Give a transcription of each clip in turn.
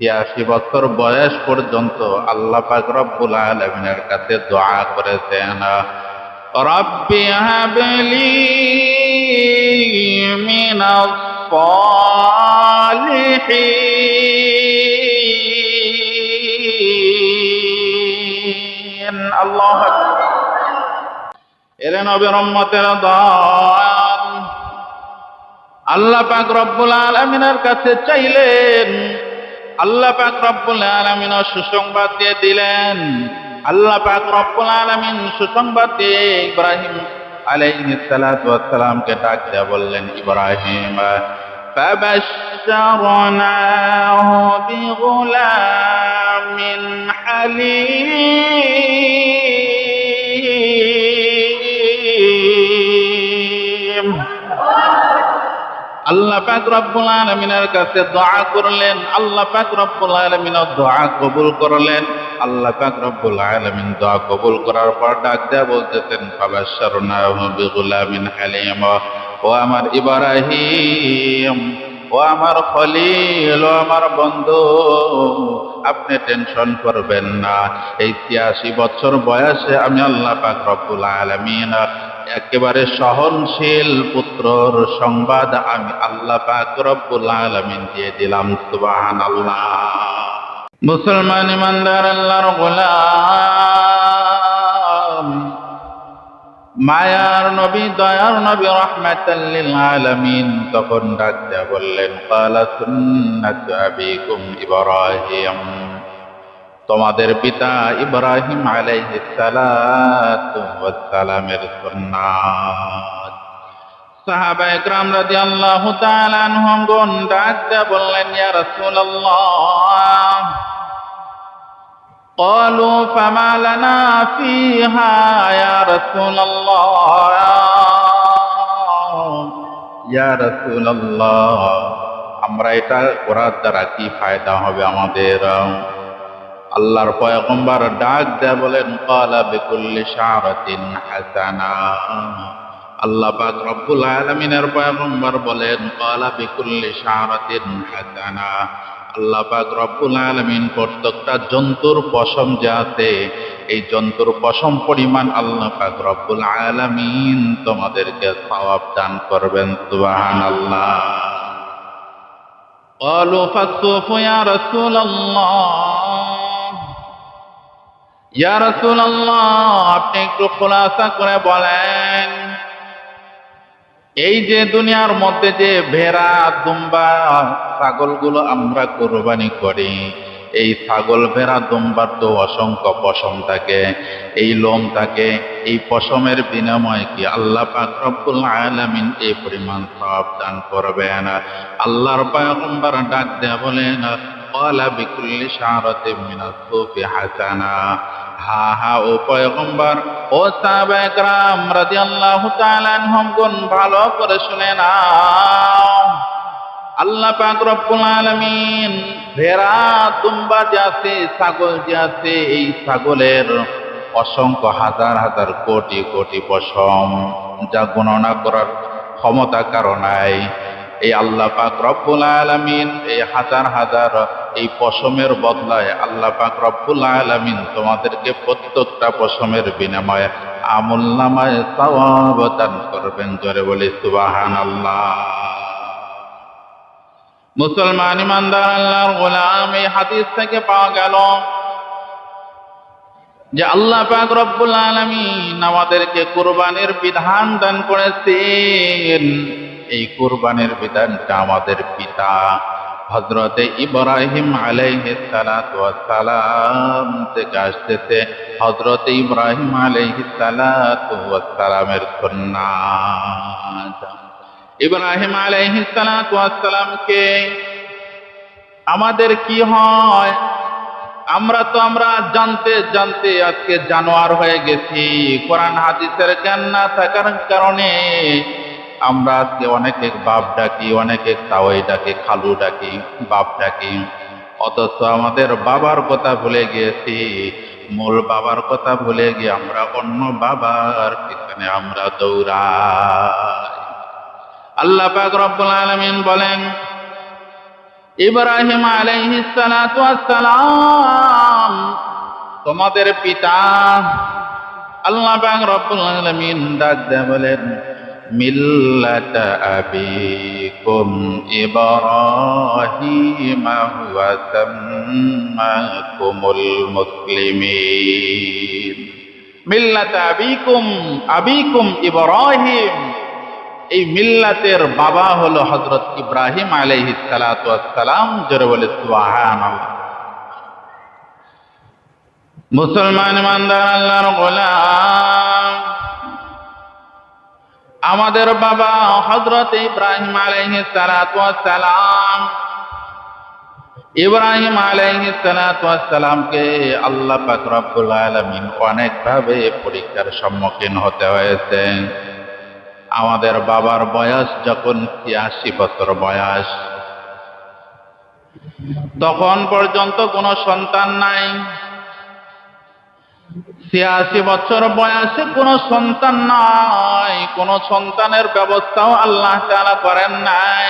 ছিয়াশি বছর বয়স পর্যন্ত আল্লাহ পাক রব্বুল আলমিনের কাছে দোয়া করেছেন, রব্বি হাবলি মিনাস সালিহিন। আল্লাহ এরে নবী রহমতের দান আল্লাহ পাক রব্বুল আলমিনের কাছে চাইলেন আল্লাহ পাক রব্বুল আলমিন সুসংবাদ দিয়ে দিলেন আল্লাহ পাক রব্বুল আলমিন সুসংবাদ দিয়ে ইব্রাহিম আলাইহিস সালাতু ওয়াস সালামকে ডাক দিয়ে বললেন ইব্রাহিম فبشرناه بغلام حليم আল্লাহ পাক রব্বুল আলামিনের কাছে দোয়া করলেন, আল্লাহ পাক রব্বুল আলামিন দোয়া কবুল করলেন। আল্লাহ পাক রব্বুল আলামিন দোয়া কবুল করার পর ডাক দেয়া বলতেছেন, ফাবাশশারনাহু বিগুলামিন হালিম। ও আমার ইব্রাহিম, ও আমার খলিল, ও আমার বন্ধু, আপনি টেনশন করবেন না। এই ছিয়াশি বছর বয়সে আমি আল্লাহ পাক রব্বুল আলামিন একেবারে সহনশীল পুত্রর সংবাদ আমি আল্লাহ পাক রব্বুল আলামিন দিয়ে দিলাম, সুবহানাল্লাহ। মুসলমান ইমানদার আল্লাহর গোলাম, মায়ার নবী, দয়ার নবী রহমাতাল্লিল আলামিন তখন ডাক বললেন, কালা সুন্নাতু আবিকুম ইব্রাহিম। তোমাদের পিতা ইব্রাহিম আলাইহিস সালাতু ওয়াস সালামের সুন্নাত সাহাবা একরাম রাদিয়াল্লাহু তাআলা আনহুম গণ ডাক দেয়া বললেন ইয়া রাসূলুল্লাহ قالوا فما لنا فيها يا رسول الله يا رسول الله আমরা এটা করার দ্বারা কি ফায়দা হবে আমাদের আল্লাহর পয়গম্বর ডাক দেয়া বলেন কালা বিকুল্লি শারাতিন হাসানা আল্লাহ পাক রব্বুল আলামিনের পয়গম্বর বলেন কালা বিকুল্লি শারাতিন হাসানা আল্লাহ পাক রব্বুল আলামিন প্রত্যেকটা জন্তুর পশম যে আছে এই জন্তুর পশম পরিমাণ আল্লাহ পাক রব্বুল আলামিন তোমাদেরকে সওয়াব দান করবেন সুবহানাল্লাহ قالوا فالصوف يا رسول الله ইয়া রাসূলুল্লাহ আপনি একটু খোলাসা করে বলেন। এই যে দুনিয়ার মধ্যে যে ভেড়া, দুম্বা, ছাগলগুলো আমরা কোরবানি করি, এই ছাগল, ভেড়া, দুম্বার তো অসংখ্য পশম থাকে, এই লোম থাকে, এই পশমের বিনিময়ে কি আল্লাহ পাক রব্বুল আলামিন এই পরিমাণ সওয়াব দান করবেন? আল্লাহর পয়গম্বর ডাক দেয়া বলেন বিকুল্লি শারাতিন মিনাস সুফি হাসানা। হা হা, ও পয়গম্বর, ও সাহাবা একরাম রাদিয়াল্লাহু তাআলা আনহুম ভালো করে শুনে নাও। আল্লাহ পাক রব্বুল আলামিন, ভেড়া তুম্বা যে ছাগল যে এই ছাগলের অসংখ্য হাজার হাজার কোটি কোটি পশম, যা গণনা করার ক্ষমতা কারও নাই। এই আল্লাহ পাক রব্বুল আলামিন এই হাজার হাজার এই পশমের বদলায় আল্লাহ পাক রব্বুল আলামিন তোমাদেরকে প্রত্যেকটা পশমের বিনিময়ে আমল নামায় দান করবেন জোরে বলি সুবহানাল্লাহ। মুসলমান ইমানদার আল্লাহর গোলাম, এই হাদিস থেকে পাওয়া গেল যে আল্লাহ পাক রব্বুল আলামিন আমাদেরকে কুরবানির বিধান দান করেছেন। এই কুরবানির বিধানটা আমাদের পিতা হজরতে ইব্রাহিম সালাম থেকে আসতেছে হজরতে ইব্রাহিম আলাইহিস সালাতু ওয়াস সালামের সুন্নাত ইব্রাহিম আলাইহিস সালাতু আমাদের কি হয়? আমরা তো আমরা জানতে জানতে আজকে জানোয়ার হয়ে গেছি। কোরআন হাদিসের জ্ঞান না থাকার কারণে আমরা অনেকে বাপ ডাকি অনেকে তাওয়াই ডাকি, খালু ডাকি, বাপ ডাকি। অথচ আমাদের বাবার কথা ভুলে গিয়েছি। মূল বাবার কথা ভুলে গিয়ে আমরা অন্য বাবার পিছনে আমরা দৌড়াই। আল্লাহ পাক রব্বুল আলামিন বলেন, ইব্রাহিম আলাইহিস সালাতু সালাম, তোমাদের পিতা আল্লাহ পাক রব্বুল আলামিন ডাক দেয়া বলেন আবিকুম ইব্রাহিম হুয়া সাম্মাকুমুল মুসলিমিন মিল্লাতা আবিকুম আবিকুম ইব্রাহিম এই মিল্লাতের বাবা হলো হজরত ইব্রাহিম আলাইহিস সালাতু সালাম, জোরে বলে মুসলমান ইমানদার আল্লাহর গোলাম। আমাদের বাবা হজরত ইব্রাহিম সালাতু সালাম, ইব্রাহিম সালাতু সালামকে আল্লাহ পাক আলামিন অনেক ভাবে পরীক্ষার সম্মুখীন হতে হয়েছে। আমাদের বাবার বয়স যখন ছিয়াশি বছর বয়স, তখন পর্যন্ত কোনো সন্তান নাই। ছিয়াশি বছর বয়সে কোনো সন্তান নাই, কোনো সন্তানের ব্যবস্থাও আল্লাহ তাআলা করেন নাই।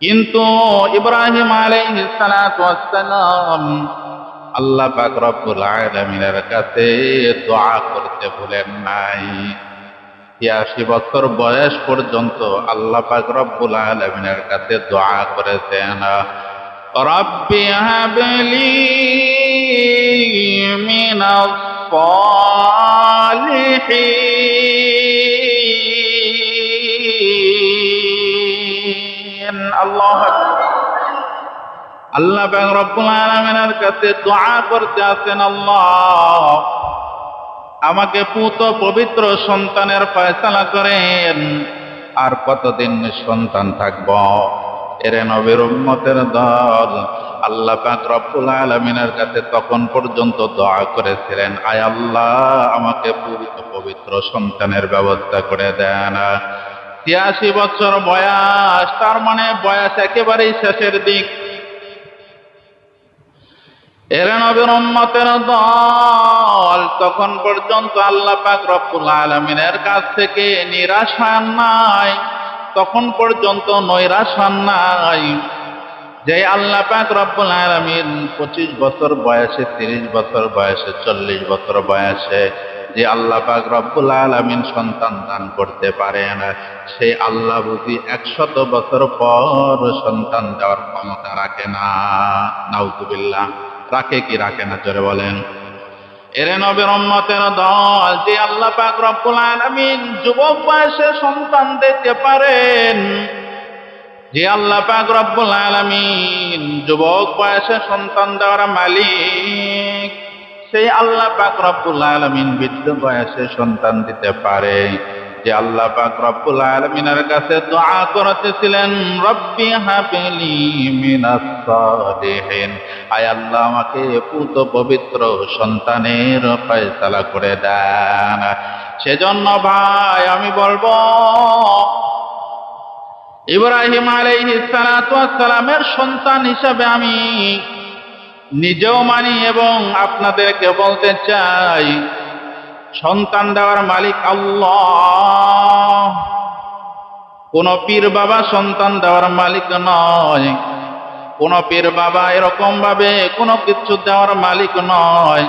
কিন্তু ইব্রাহিম ওয়াসসালাম আল্লাহ পাক আলামিনের কাছে দোয়া করতে ভুলেন নাই। ছিয়াশি বছর বয়স পর্যন্ত আল্লাহ পাক আলামিনের কাছে দোয়া করেছেন, রব্বি হাবলি সালিহিন আল্লাহ পাক রব্বুল আলামিনের কাছে দোয়া করতে আছেন, আল্লাহ আমাকে পুত পবিত্র সন্তানের ফয়সালা করেন। আর কতদিন সন্তান থাকব? এরে নবীর উম্মতের দল। আল্লাহ পাক রব্বুল আলামিনের কাছে তখন পর্যন্ত দোয়া করেছিলেন, আয় আল্লাহ, আমাকে পবিত্র সন্তানের ব্যবস্থা করে দেন। ছিয়াশি বছর বয়স, তার মানে বয়স একেবারেই শেষের দিক। দল, তখন পর্যন্ত আল্লাহ পাক রব্বুল আলামিনের কাছ থেকে নিরাশ নাই, তখন পর্যন্ত নৈরাশ নাই। যে আল্লাহ পাক রব্বুল আলামিন পঁচিশ বছর বয়সে, তিরিশ বছর বয়সে, চল্লিশ বছর বয়সে যে আল্লাহ পাক রব্বুল আলামিন সন্তান দান করতে পারেন সেই আল্লাহ বুঝি একশত বছর পর সন্তান দেওয়ার ক্ষমতা রাখে না। নাউজুবিল্লাহ। রাখে কি রাখে না, জোরে বলেন। এরে নবীর উম্মতের দল, যে আল্লাহ পাক রব্বুল আলামিন যুবক বয়সে সন্তান দিতে পারেন যে আল্লাহ পাক রব্বুল আলামিন যুবক, বয়সে সন্তান দেওয়ার মালিক, সেই আল্লাহ পাক রব্বুল আলামিন বৃদ্ধ বয়সে সন্তান দিতে পারে। যে আল্লাহ পাক রব্বুল আলামিনের কাছে দোয়া করতেছিলেন, রব্বি হাবিলি মিনাস সালিহিন। আয় আল্লাহ, আমাকে পুত পবিত্র সন্তানের ফয়সালা করে দেন। সেজন্য ভাই, আমি বলব ইব্রাহিম আলাইহিস সালাতু সালামের সন্তান হিসাবে আমি নিজেও মানি এবং আপনাদেরকে বলতে চাই, সন্তান দেওয়ার মালিক আল্লাহ। কোন পীর বাবা সন্তান দেওয়ার মালিক নয়, কোন পীর বাবা এরকম ভাবে কোনো কিছু দেওয়ার মালিক নয়।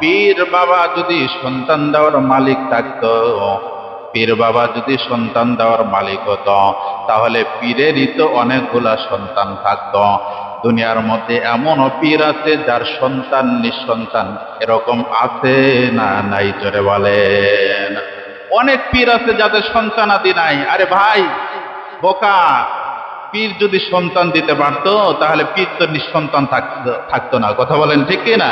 পীর বাবা যদি সন্তান দেওয়ার মালিক থাকতো পীর বাবা যদি সন্তান দেওয়ার মালিক হতো, তাহলে পীরেরই তো অনেকগুলা সন্তান থাকতো। দুনিয়ার মধ্যে এমনও পীর আছে যার সন্তান নিঃসন্তান এরকম আছে না নাই জোরে বলেন। অনেক পীর আছে যাদের সন্তানাদি নাই। আরে ভাই, বোকা, পীর যদি সন্তান দিতে পারতো, তাহলে পীর তো নিঃসন্তান থাকতো থাকতো না। কথা বলেন ঠিক না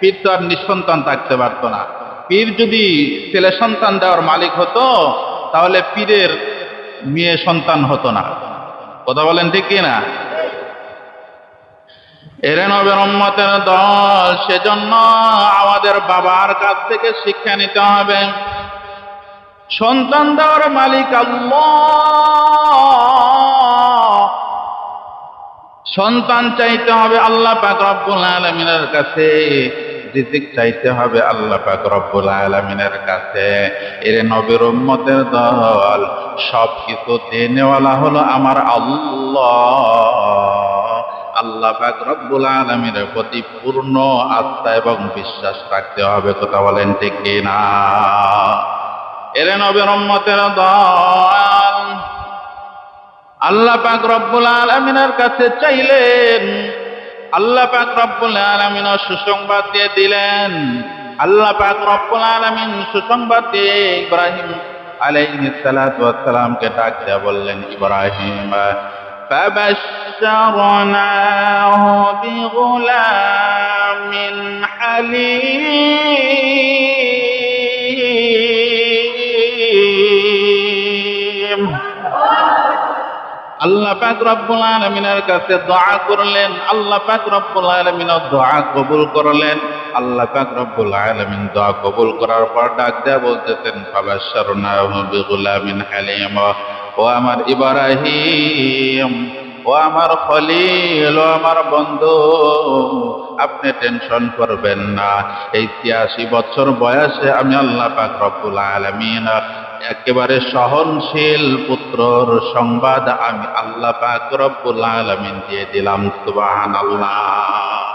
পীর তো আর নিঃসন্তান থাকতে পারতো না। পীর যদি ছেলে সন্তান দেওয়ার মালিক হতো, তাহলে পীরের মেয়ে সন্তান হতো না। কথা বলেন ঠিক কি না? এরে নবের উম্মতের দল, সেজন্য আমাদের বাবার কাছ থেকে শিক্ষা নিতে হবে। সন্তান দেওয়ার মালিক আল্লাহ। সন্তান চাইতে হবে আল্লাহ পাক রব্বুল আলমিনের কাছে। রিজিক চাইতে হবে আল্লাহ পাক রব্বুল আলমিনের কাছে। এর নবীর উম্মতের দল সব কিছু দেনেওয়ালা হলো আমার আল্লাহ। আল্লাহ পাক রব্বুল আলমীর প্রতি পূর্ণ আস্থা এবং বিশ্বাস রাখতে হবে, কথা বলেন ঠিক না এরে নবীর উম্মতের দল, আল্লাহ পাক রব্বুল আলমিনের কাছে চাইলেন আল্লাহ পাক রব্বুল আলমিন সুসংবাদ দিয়ে দিলেন আল্লাহ পাক রব্বুল আলমিন সুসংবাদ দিয়ে ইব্রাহিম আলাইহিস সালাতু ওয়াস সালামকে ডাক দিয়ে বললেন ইব্রাহিম فبشرناه بغلام حليم আল্লাহ পাক রব্বুল আলামিনের কাছে দোয়া করলেন, আল্লাহ পাক রব্বুল আলামিন দোয়া কবুল করলেন। আল্লাহ পাক রব্বুল আলামিন দোয়া কবুল করার পর ডাক দেয়া বলতেছেন, ফাবাশশারনাহু বিগুলামিন হালিম। ও আমার ইব্রাহিম, ও আমার খলিল, ও আমার বন্ধু, আপনি টেনশন করবেন না। এই ছিয়াশি বছর বয়সে আমি আল্লাহ পাক রব্বুল আলামিন একেবারে সহনশীল পুত্রর সংবাদ আমি আল্লাহ পাক রব্বুল আলামিন দিয়ে দিলাম সুবহানাল্লাহ।